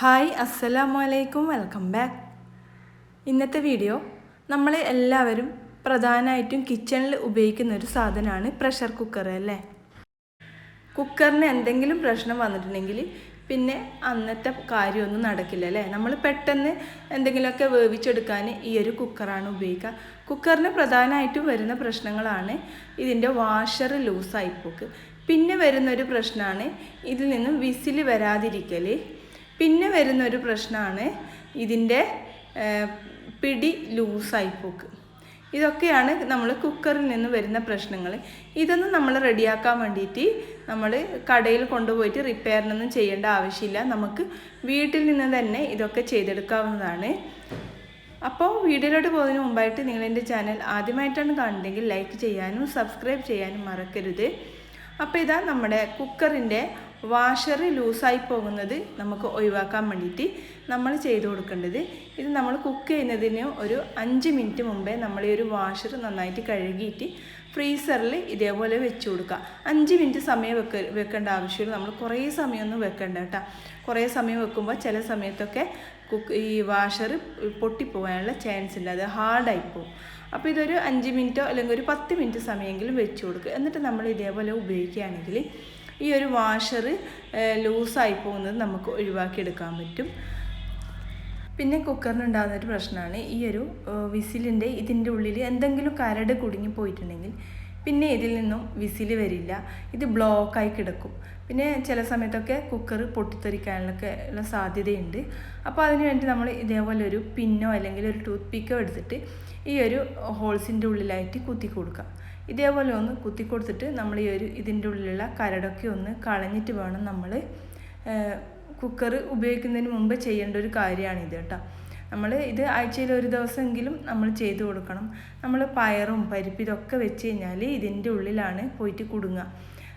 Hi അസ്സലാമു അലൈക്കും welcome back. ഇന്നത്തെ വീഡിയോ നമ്മൾ എല്ലാവരും പ്രധാനമായിട്ടും കിച്ചണിൽ ഉപയോഗിക്കുന്ന ഒരു സാധനമാണ് പ്രഷർ കുക്കർ അല്ലേ? കുക്കറിന് എന്തെങ്കിലും പ്രശ്നം വന്നിട്ടുണ്ടെങ്കിൽ പിന്നെ അന്നത്തെ കാര്യമൊന്നും നടക്കില്ല അല്ലേ? നമ്മൾ പെട്ടെന്ന് എന്തെങ്കിലുമൊക്കെ വേവിച്ചെടുക്കാൻ ഈ ഒരു കുക്കറാണ് ഉപയോഗിക്കുക. കുക്കറിന് പ്രധാനമായിട്ടും വരുന്ന പ്രശ്നങ്ങളാണ് ഇതിന്റെ വാഷർ ലൂസായിപ്പോക്ക് പിന്നെ വരുന്നൊരു പ്രശ്നമാണ് ഇതിൽ നിന്നും വിസിൽ വരാതിരിക്കൽ പിന്നെ വരുന്നൊരു പ്രശ്നമാണ് ഇതിന്റെ പിടി ലൂസായി പോക്ക്. ഇതൊക്കെയാണ് നമ്മൾ കുക്കറിൽ നിന്ന് വരുന്ന പ്രശ്നങ്ങൾ ഇതൊന്നും നമ്മൾ റെഡിയാക്കാൻ വേണ്ടിയിട്ട് നമ്മൾ കടയിൽ കൊണ്ടുപോയിട്ട് റിപ്പയറിനൊന്നും ചെയ്യേണ്ട ആവശ്യമില്ല. നമുക്ക് വീട്ടിൽ നിന്ന് തന്നെ ഇതൊക്കെ ചെയ്തെടുക്കാവുന്നതാണ്. അപ്പോൾ വീഡിയോയിലോട്ട് പോകുന്നതിന് മുമ്പായിട്ട് നിങ്ങൾ എന്റെ ചാനൽ ആദ്യമായിട്ടാണ് കാണുന്നതെങ്കിൽ ലൈക്ക് ചെയ്യാനും സബ്സ്ക്രൈബ് ചെയ്യാനും മറക്കരുത്. അപ്പോൾ ഇതാ നമ്മുടെ കുക്കറിന്റെ വാഷർ ലൂസായി പോകുന്നത് നമുക്ക് ഒഴിവാക്കാൻ വേണ്ടിയിട്ട് നമ്മൾ ചെയ്തു കൊടുക്കേണ്ടത്. ഇത് നമ്മൾ കുക്ക് ചെയ്യുന്നതിന് ഒരു അഞ്ച് മിനിറ്റ് മുമ്പേ നമ്മൾ ഈ ഒരു വാഷർ നന്നായിട്ട് കഴുകിയിട്ട് ഫ്രീസറിൽ ഇതേപോലെ വെച്ച് കൊടുക്കുക. അഞ്ച് മിനിറ്റ് സമയം വെക്ക വെക്കേണ്ട ആവശ്യമില്ല. നമ്മൾ കുറേ സമയമൊന്നും വെക്കേണ്ട കേട്ടോ. കുറേ സമയം വെക്കുമ്പോൾ ചില സമയത്തൊക്കെ കുക്ക് ഈ വാഷർ പൊട്ടിപ്പോകാനുള്ള ചാൻസ് ഉണ്ട് അത് ഹാർഡായി പോകും. അപ്പോൾ ഇതൊരു അഞ്ച് മിനിറ്റോ അല്ലെങ്കിൽ ഒരു പത്ത് മിനിറ്റ് സമയമെങ്കിലും വെച്ച് കൊടുക്കുക. എന്നിട്ട് നമ്മൾ ഇതേപോലെ ഉപയോഗിക്കുകയാണെങ്കിൽ ഈ ഒരു വാഷർ ലൂസായി പോകുന്നത് നമുക്ക് ഒഴിവാക്കിയെടുക്കാൻ പറ്റും. പിന്നെ കുക്കറിന് ഉണ്ടാകുന്ന ഒരു പ്രശ്നമാണ് ഈ ഒരു വിസിലിന്റെ ഇതിന്റെ ഉള്ളിൽ എന്തെങ്കിലും കരട് കുടുങ്ങി പോയിട്ടുണ്ടെങ്കിൽ പിന്നെ ഇതിൽ നിന്നും വിസിൽ വരില്ല. ഇത് ബ്ലോക്കായി കിടക്കും. പിന്നെ ചില സമയത്തൊക്കെ കുക്കർ പൊട്ടിത്തെറിക്കാനൊക്കെ ഉള്ള സാധ്യതയുണ്ട്. അപ്പോൾ അതിന് വേണ്ടി നമ്മൾ ഇതേപോലെ ഒരു പിന്നോ അല്ലെങ്കിൽ ഒരു ടൂത്ത് പിക്കോ എടുത്തിട്ട് ഈ ഒരു ഹോൾസിന്റെ ഉള്ളിലായിട്ട് കുത്തി കൊടുക്കുക. ഇതേപോലെ ഒന്ന് കുത്തി കൊടുത്തിട്ട് നമ്മൾ ഈ ഒരു ഇതിന്റെ ഉള്ളിലുള്ള കരടൊക്കെ ഒന്ന് കളഞ്ഞിട്ട് വേണം നമ്മൾ കുക്കർ ഉപയോഗിക്കുന്നതിന് മുമ്പ് ചെയ്യേണ്ട ഒരു കാര്യമാണിത് കേട്ടോ. നമ്മൾ ഇത് ആഴ്ചയിൽ ഒരു ദിവസമെങ്കിലും നമ്മൾ ചെയ്തു കൊടുക്കണം. നമ്മൾ പയറും പരിപ്പ് ഇതൊക്കെ വെച്ച് കഴിഞ്ഞാൽ ഇതിന്റെ ഉള്ളിലാണ് പോയിട്ട് കുടുങ്ങുക.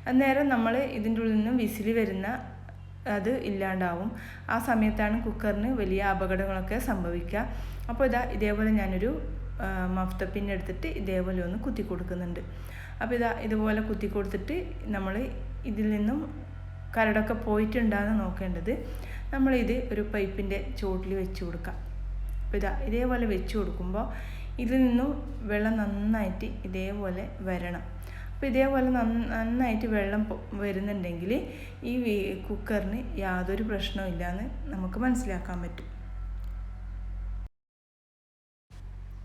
അന്നേരം നമ്മൾ ഇതിന്റെ ഉള്ളിൽ നിന്നും വിസിൽ വരുന്ന അത് ഇല്ലാണ്ടാവും. ആ സമയത്താണ് കുക്കറിന് വലിയ അപകടങ്ങളൊക്കെ സംഭവിക്കുക. അപ്പോൾ ഇതാ ഇതേപോലെ ഞാനൊരു മഫ്ത പിന്നെടുത്തിട്ട് ഇതേപോലെ ഒന്ന് കുത്തി കൊടുക്കുന്നുണ്ട്. അപ്പോൾ ഇതാ ഇതുപോലെ കുത്തി കൊടുത്തിട്ട് നമ്മൾ ഇതിൽ നിന്നും കരടൊക്കെ പോയിട്ടുണ്ടാകുന്ന നോക്കേണ്ടത് നമ്മളിത് ഒരു പൈപ്പിന്റെ ചുവട്ടിൽ വെച്ച് കൊടുക്കാം അപ്പോൾ ഇതാ ഇതേപോലെ വെച്ച് കൊടുക്കുമ്പോൾ ഇതിൽ നിന്നും വെള്ളം നന്നായിട്ട് ഇതേപോലെ വരണം. അപ്പോൾ ഇതേപോലെ നന്നായിട്ട് വെള്ളം വരുന്നുണ്ടെങ്കിൽ ഈ കുക്കറിന് യാതൊരു പ്രശ്നവും ഇല്ലയെന്ന് നമുക്ക് മനസ്സിലാക്കാൻ പറ്റും.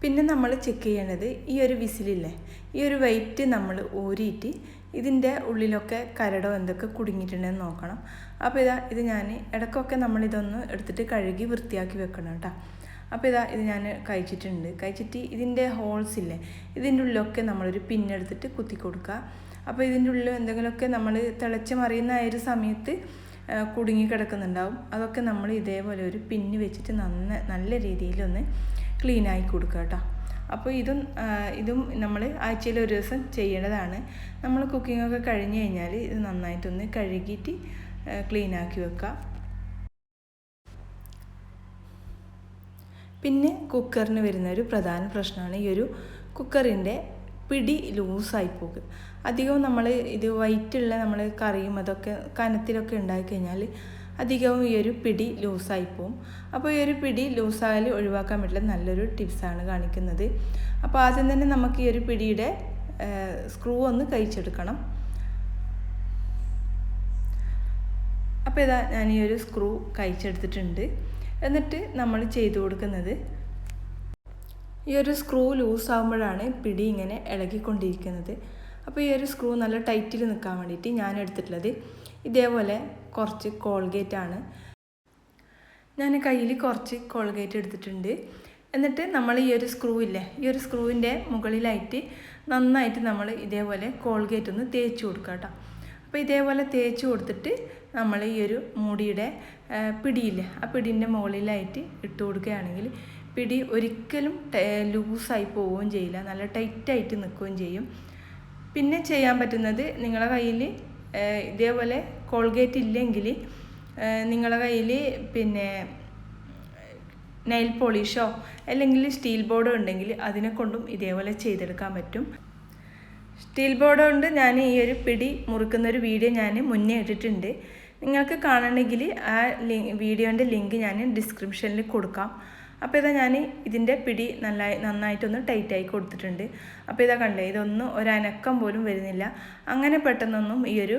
പിന്നെ നമ്മൾ ചെക്ക് ചെയ്യേണ്ടത് ഈ ഒരു വിസിലില്ലേ? ഈ ഒരു വെയിറ്റ് നമ്മൾ ഊരിയിട്ട് ഇതിന്റെ ഉള്ളിലൊക്കെ കരടോ എന്തൊക്കെ കുടുങ്ങിയിട്ടുണ്ടെന്ന് നോക്കണം. അപ്പോൾ ഇതാ ഇത് ഞാൻ ഇടയ്ക്കൊക്കെ നമ്മളിതൊന്ന് എടുത്തിട്ട് കഴുകി വൃത്തിയാക്കി വെക്കണം കേട്ടോ. അപ്പോൾ ഇതാ ഇത് ഞാൻ കഴിച്ചിട്ടുണ്ട്. കഴിച്ചിട്ട് ഇതിന്റെ ഹോൾസ് ഇല്ലേ ഇതിന്റെ ഉള്ളിലൊക്കെ നമ്മളൊരു പിന്നെടുത്തിട്ട് കുത്തി കൊടുക്കുക. അപ്പോൾ ഇതിന്റെ ഉള്ളിൽ എന്തെങ്കിലുമൊക്കെ നമ്മൾ തിളച്ച് മറിയുന്ന ആ ഒരു സമയത്ത് കുടുങ്ങി കിടക്കുന്നുണ്ടാവും. അതൊക്കെ നമ്മൾ ഇതേപോലെ ഒരു പിന്ന് വെച്ചിട്ട് നന്ന നല്ല രീതിയിലൊന്ന് ക്ലീൻ ആയി കൊടുക്കുക കേട്ടോ. അപ്പോൾ ഇതും ഇതും നമ്മൾ ആഴ്ചയിൽ ഒരു ദിവസം ചെയ്യേണ്ടതാണ്. നമ്മൾ കുക്കിങ്ങൊക്കെ കഴിഞ്ഞ് കഴിഞ്ഞാൽ ഇത് നന്നായിട്ടൊന്ന് കഴുകിയിട്ട് ക്ലീൻ ആക്കി വെക്കുക. പിന്നെ കുക്കറിന് വരുന്ന ഒരു പ്രധാന പ്രശ്നമാണ് ഈ ഒരു കുക്കറിന്റെ പിടി ലൂസായി പോകുക. അധികവും നമ്മൾ ഇത് വൈറ്റുള്ള നമ്മൾ കറിയും അതൊക്കെ കനത്തിലൊക്കെ ഉണ്ടാക്കി കഴിഞ്ഞാൽ അധികവും ഈ ഒരു പിടി ലൂസായി പോകും. അപ്പോൾ ഈ ഒരു പിടി ലൂസായാൽ ഒഴിവാക്കാൻ പറ്റില്ല. നല്ലൊരു ടിപ്സാണ് കാണിക്കുന്നത്. അപ്പോൾ ആദ്യം തന്നെ നമുക്ക് ഈ ഒരു പിടിയുടെ സ്ക്രൂ ഒന്ന് കഴിച്ചെടുക്കണം അപ്പോൾ ഇതാ ഞാൻ ഈ ഒരു സ്ക്രൂ കഴിച്ചെടുത്തിട്ടുണ്ട് എന്നിട്ട് നമ്മൾ ചെയ്തു കൊടുക്കുന്നത് ഈ ഒരു സ്ക്രൂ ലൂസ് ആകുമ്പോഴാണ് പിടി ഇങ്ങനെ ഇളകിക്കൊണ്ടിരിക്കുന്നത്. അപ്പോൾ ഈ ഒരു സ്ക്രൂ നല്ല ടൈറ്റിൽ നിൽക്കാൻ വേണ്ടിയിട്ട് ഞാൻ എടുത്തിട്ടുള്ളത് ഇതേപോലെ കുറച്ച് കോൾഗേറ്റ് ആണ്. ഞാൻ കയ്യിൽ കുറച്ച് കോൾഗേറ്റ് എടുത്തിട്ടുണ്ട്. എന്നിട്ട് നമ്മൾ ഈ ഒരു സ്ക്രൂ ഇല്ലേ ഈ ഒരു സ്ക്രൂവിന്റെ മുകളിലായിട്ട് നന്നായിട്ട് നമ്മൾ ഇതേപോലെ കോൾഗേറ്റ് ഒന്ന് തേച്ച് കൊടുക്കുക കേട്ടോ. അപ്പോൾ ഇതേപോലെ തേച്ച് കൊടുത്തിട്ട് നമ്മൾ ഈ ഒരു മുടിയുടെ പിടിയില്ല ആ പിടീന്റെ മുകളിലായിട്ട് ഇട്ട് കൊടുക്കുകയാണെങ്കിൽ പിടി ഒരിക്കലും ലൂസായി പോവുകയും ചെയ്യില്ല. നല്ല ടൈറ്റായിട്ട് നിൽക്കുകയും ചെയ്യും. പിന്നെ ചെയ്യാൻ പറ്റുന്നത് നിങ്ങളുടെ കയ്യിൽ ഇതേപോലെ കോൾഗേറ്റ് ഇല്ലെങ്കിൽ നിങ്ങളുടെ കയ്യിൽ പിന്നെ നെയിൽ പോളിഷോ അല്ലെങ്കിൽ സ്റ്റീൽ ബോർഡോ ഉണ്ടെങ്കിൽ അതിനെ കൊണ്ടും ഇതേപോലെ ചെയ്തെടുക്കാൻ പറ്റും. സ്റ്റീൽ ബോർഡ് കൊണ്ട് ഞാൻ ഈ ഒരു പിടി മുറുക്കുന്ന ഒരു വീഡിയോ ഞാൻ മുന്നേ ഇട്ടിട്ടുണ്ട്. നിങ്ങൾക്ക് കാണണമെങ്കിൽ ആ ലിങ്ക് വീഡിയോന്റെ ലിങ്ക് ഞാൻ ഡിസ്ക്രിപ്ഷനിൽ കൊടുക്കാം. അപ്പോൾ ഇതാ ഞാൻ ഇതിന്റെ പിടി നല്ല നന്നായിട്ടൊന്ന് ടൈറ്റായി കൊടുത്തിട്ടുണ്ട്. അപ്പോൾ ഇതാ കണ്ടേ ഇതൊന്നും ഒരനക്കം പോലും വരുന്നില്ല. അങ്ങനെ പെട്ടെന്നൊന്നും ഈ ഒരു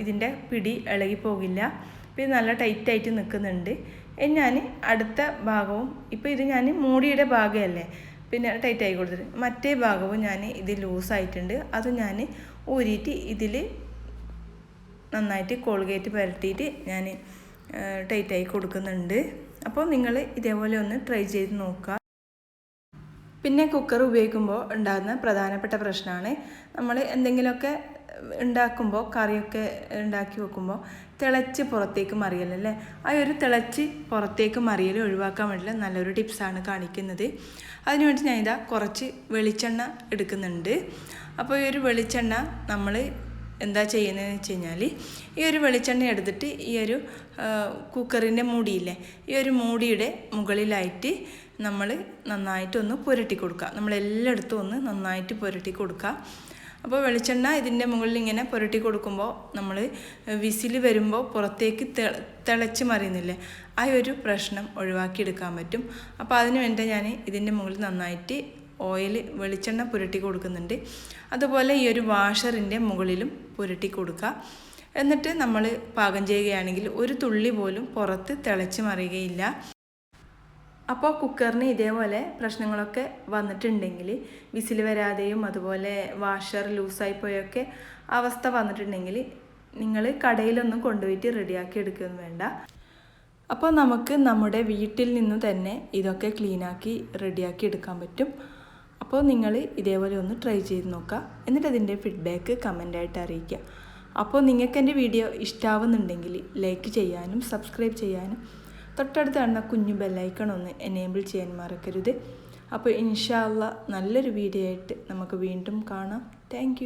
ഇതിന്റെ പിടി ഇളകി പോകില്ല. അപ്പോൾ ഇത് നല്ല ടൈറ്റായിട്ട് നിൽക്കുന്നുണ്ട്. ഞാൻ അടുത്ത ഭാഗവും ഇപ്പോൾ ഇത് ഞാൻ മൂടിയുടെ ഭാഗമല്ലേ പിന്നെ ടൈറ്റ് ആയി കൊടുത്തിട്ട്. മറ്റേ ഭാഗവും ഞാൻ ഇത് ലൂസായിട്ടുണ്ട്. അത് ഞാൻ ഊരിയിട്ട് ഇതിൽ നന്നായിട്ട് കോൾഗേറ്റ് പുരട്ടിയിട്ട് ഞാൻ ടൈറ്റ് ആയി കൊടുക്കുന്നുണ്ട്. അപ്പോൾ നിങ്ങൾ ഇതേപോലെ ഒന്ന് ട്രൈ ചെയ്ത് നോക്കുക. പിന്നെ കുക്കർ ഉപയോഗിക്കുമ്പോൾ ഉണ്ടാകുന്ന പ്രധാനപ്പെട്ട പ്രശ്നമാണ്. നമ്മൾ എന്തെങ്കിലുമൊക്കെ ഉണ്ടാക്കുമ്പോൾ കറിയൊക്കെ ഉണ്ടാക്കി വെക്കുമ്പോൾ തിളച്ച് പുറത്തേക്ക് മറിയലല്ലേ ആ ഒരു തിളച്ച് പുറത്തേക്ക് മറിയൽ ഒഴിവാക്കാൻ വേണ്ടിയുള്ള നല്ലൊരു ടിപ്സാണ് കാണിക്കുന്നത്. അതിനുവേണ്ടി ഞാൻ ഇതാ കുറച്ച് വെളിച്ചെണ്ണ എടുക്കുന്നുണ്ട്. അപ്പോൾ ഈ ഒരു വെളിച്ചെണ്ണ നമ്മൾ എന്താ ചെയ്യുന്നതെന്ന് വെച്ച് കഴിഞ്ഞാൽ ഈ ഒരു വെളിച്ചെണ്ണ എടുത്തിട്ട് ഈ ഒരു കുക്കറിന്റെ മൂടിയില്ലേ ഈ ഒരു മൂടിയുടെ മുകളിലായിട്ട് നമ്മൾ നന്നായിട്ടൊന്ന് പുരട്ടി കൊടുക്കുക. നമ്മളെല്ലായിടത്തും ഒന്ന് നന്നായിട്ട് പുരട്ടി കൊടുക്കുക. അപ്പോൾ വെളിച്ചെണ്ണ ഇതിന്റെ മുകളിൽ ഇങ്ങനെ പുരട്ടി കൊടുക്കുമ്പോൾ നമ്മൾ വിസിൽ വരുമ്പോൾ പുറത്തേക്ക് തിളച്ച് മറിയുന്നില്ലേ ആ ഒരു പ്രശ്നം ഒഴിവാക്കിയെടുക്കാൻ പറ്റും. അപ്പോൾ അതിന് വേണ്ടി ഞാൻ ഇതിന്റെ മുകളിൽ നന്നായിട്ട് ഓയിൽ വെളിച്ചെണ്ണ പുരട്ടി കൊടുക്കുന്നുണ്ട്. അതുപോലെ ഈ ഒരു വാഷറിന്റെ മുകളിലും പുരട്ടി കൊടുക്കുക. എന്നിട്ട് നമ്മൾ പാകം ചെയ്യുകയാണെങ്കിൽ ഒരു തുള്ളി പോലും പുറത്ത് തിളച്ച് മറിയുകയില്ല. അപ്പോൾ കുക്കറിന് ഇതേപോലെ പ്രശ്നങ്ങളൊക്കെ വന്നിട്ടുണ്ടെങ്കിൽ വിസിൽ വരാതെയും അതുപോലെ വാഷർ ലൂസായി പോയൊക്കെ അവസ്ഥ വന്നിട്ടുണ്ടെങ്കിൽ നിങ്ങൾ കടയിലൊന്നും കൊണ്ടുപോയിട്ട് റെഡിയാക്കി എടുക്കുകയൊന്നും വേണ്ട. അപ്പോൾ നമുക്ക് നമ്മുടെ വീട്ടിൽ നിന്ന് തന്നെ ഇതൊക്കെ ക്ലീനാക്കി റെഡിയാക്കി എടുക്കാൻ പറ്റും. അപ്പോൾ നിങ്ങൾ ഇതേപോലെ ഒന്ന് ട്രൈ ചെയ്ത് നോക്കുക. എന്നിട്ട് അതിന്റെ ഫീഡ്ബാക്ക് കമന്റായിട്ട് അറിയിക്കുക. അപ്പോൾ നിങ്ങൾക്ക് എന്റെ വീഡിയോ ഇഷ്ടാവുന്നുണ്ടെങ്കിൽ ലൈക്ക് ചെയ്യാനും സബ്സ്ക്രൈബ് ചെയ്യാനും തൊട്ടടുത്ത് കാണുന്ന കുഞ്ഞു ബെല്ലൈക്കൺ ഒന്ന് എനേബിൾ ചെയ്യാൻ മറക്കരുത്. അപ്പോൾ ഇൻഷാല്ല നല്ലൊരു വീഡിയോ ആയിട്ട് നമുക്ക് വീണ്ടും കാണാം. താങ്ക്